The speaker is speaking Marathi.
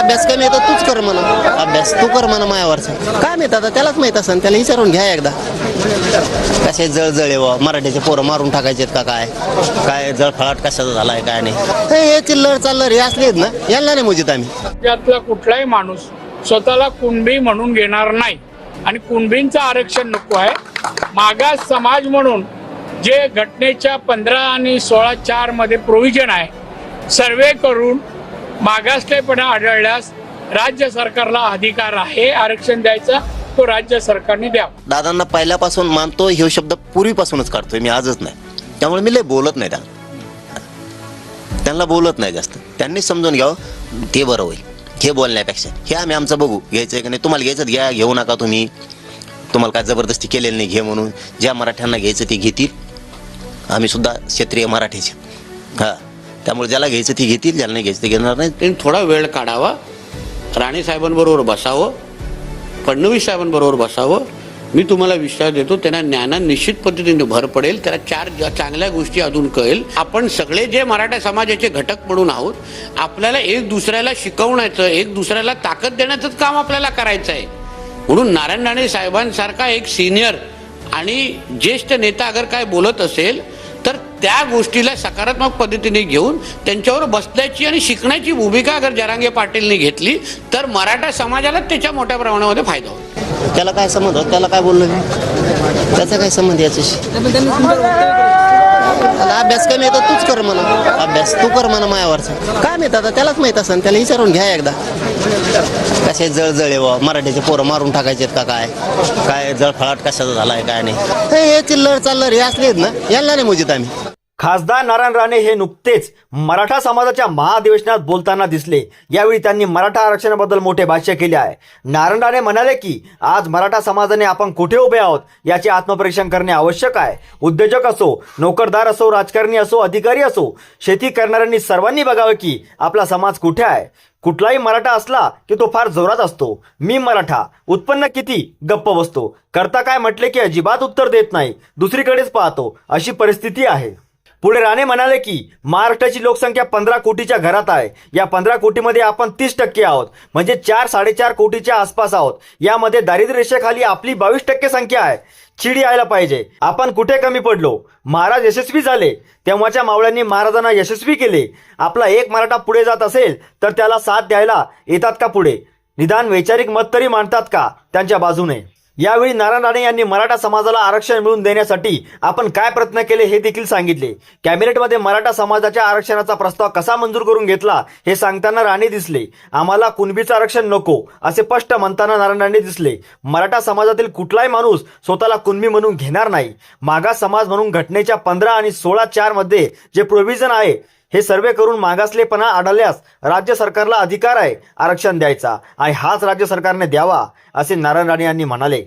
अभ्यास कमी येतो तूच कर म्हणा. अभ्यास तू कर म्हणा मायावरचा. काय माहीत आता त्यालाच माहीत असं त्याला विचारून घ्या एकदा. कसे जळजळे व मराठीचे पोरं मारून टाकायचे का काय? काय जळफळाट कशाचा झालाय काय नाही. हे हे चिल्लर चाललर हे असले आहेत ना यांना नाही मोजित आम्ही. राज्यातला कुठलाही माणूस स्वतःला कुणबी म्हणून घेणार नाही. आणि कुणबींचं आरक्षण नको आहे. मागास समाज म्हणून जे घटनेच्या पंधरा आणि सोळा चारमध्ये प्रोव्हिजन आहे सर्वे करून मागासलेपणा आढळल्यास राज्य सरकारला अधिकार आहे आरक्षण द्यायचा तो राज्य सरकारने द्यावा. दादांना पहिल्यापासून मानतो हे शब्द पूर्वीपासूनच काढतोय मी आजच नाही. त्यामुळे मी लय बोलत नाही त्यांना. त्यांना बोलत नाही जास्त. त्यांनी समजून घ्यावं ते बरं होईल. हे बोलण्यापेक्षा. हे आम्ही आमचं बघू घ्यायचं आहे की नाही. तुम्हाला घ्यायचं घ्या घेऊ नका तुम्ही. तुम्हाला काय जबरदस्ती केलेली नाही घे म्हणून. ज्या मराठ्यांना घ्यायचं ते घेतील. आम्ही सुद्धा क्षेत्रीय मराठीचे. हां. त्यामुळे ज्याला घ्यायचं ती घेतील ज्याला नाही घ्यायचं ते घेणार नाही त्यांनी थोडा वेळ काढावा. राणे साहेबांबरोबर बसावं. फडणवीस साहेबांबरोबर बसावं. मी तुम्हाला विश्वास देतो त्यांना ज्ञाना निश्चित पद्धतीने भर पडेल. त्याला चार चांगल्या गोष्टी अजून कळेल. आपण सगळे जे मराठा समाजाचे घटक म्हणून आहोत आपल्याला एक दुसऱ्याला शिकवण्याचं एक दुसऱ्याला ताकद देण्याचंच काम आपल्याला करायचं आहे. म्हणून नारायण राणे साहेबांसारखा एक सिनियर आणि ज्येष्ठ नेता अगर काय बोलत असेल तर त्या गोष्टीला सकारात्मक पद्धतीने घेऊन त्यांच्यावर बसण्याची आणि शिकण्याची भूमिका अगर जरांगे पाटीलने घेतली तर मराठा समाजाला त्याच्या मोठ्या प्रमाणामध्ये फायदा होईल. त्याला काय संबंध? होत त्याला काय बोललो त्याचा काय संबंध याच्याशी? त्याला अभ्यास कमी येतो तूच कर म्हणा. अभ्यास तू कर म्हणा मायावरचा. काय माहीत आता त्यालाच माहीत असं त्याला विचारून घ्या एकदा. कसे जळजळ व मराठीचे पोरं मारून टाकायचे का काय? काय जळफळाट कशाचा झालाय काय नाही? हे चिल्लर चाललर हे असले आहेत ना यांना नाही मोजित आम्ही. खासदार नारायण राणे हे नुकतेच मराठा समाजाच्या महाधिवेशनात बोलताना दिसले. यावेळी त्यांनी मराठा आरक्षणाबद्दल मोठे भाष्य केले आहे. नारायण राणे म्हणाले की आज मराठा समाजाने आपण कुठे उभे आहोत याचे आत्मपरीक्षण करणे आवश्यक आहे. उद्योजक असो नोकरदार असो राजकारणी असो अधिकारी असो शेती करणाऱ्यांनी सर्वांनी बघावं की आपला समाज कुठे आहे. कुठलाही मराठा असला की तो फार जोरात असतो. मी मराठा उत्पन्न किती गप्प बसतो. करता काय म्हटले की अजिबात उत्तर देत नाही. दुसरीकडेच पाहतो. अशी परिस्थिती आहे. पुढे राणे म्हणाले की महाराष्ट्राची लोकसंख्या पंधरा कोटीच्या घरात आहे. या पंधरा कोटीमध्ये आपण तीस टक्के आहोत. म्हणजे चार साडेचार कोटीच्या आसपास आहोत. यामध्ये दारिद्र्य रेषेखाली आपली बावीस टक्के संख्या आहे. चिड यायला पाहिजे. आपण कुठे कमी पडलो? महाराज यशस्वी झाले. तेव्हाच्या मावळ्यांनी महाराजांना यशस्वी केले. आपला एक मराठा पुढे जात असेल तर त्याला साथ द्यायला येतात का पुढे? निदान वैचारिक मत तरी मांडतात का? त्यांच्या बाजूने. यावेळी नारायण राणे यांनी मराठा समाजाला आरक्षण मिळवून देण्यासाठी आपण काय प्रयत्न केले हे देखील सांगितले. कॅबिनेटमध्ये मराठा समाजाच्या आरक्षणाचा प्रस्ताव कसा मंजूर करून घेतला हे सांगताना राणे दिसले. आम्हाला कुणबीचं आरक्षण नको असे स्पष्ट म्हणताना नारायण राणे दिसले. मराठा समाजातील कुठलाही माणूस स्वतःला कुणबी म्हणून घेणार नाही. मागास समाज म्हणून घटनेच्या पंधरा आणि सोळा चारमध्ये जे प्रोव्हिजन आहे हे सर्वे करून मागासलेपणा आढळल्यास राज्य सरकारला अधिकार आहे आरक्षण द्यायचा. आणि हाच राज्य सरकारने द्यावा असे नारायण राणे यांनी म्हणाले.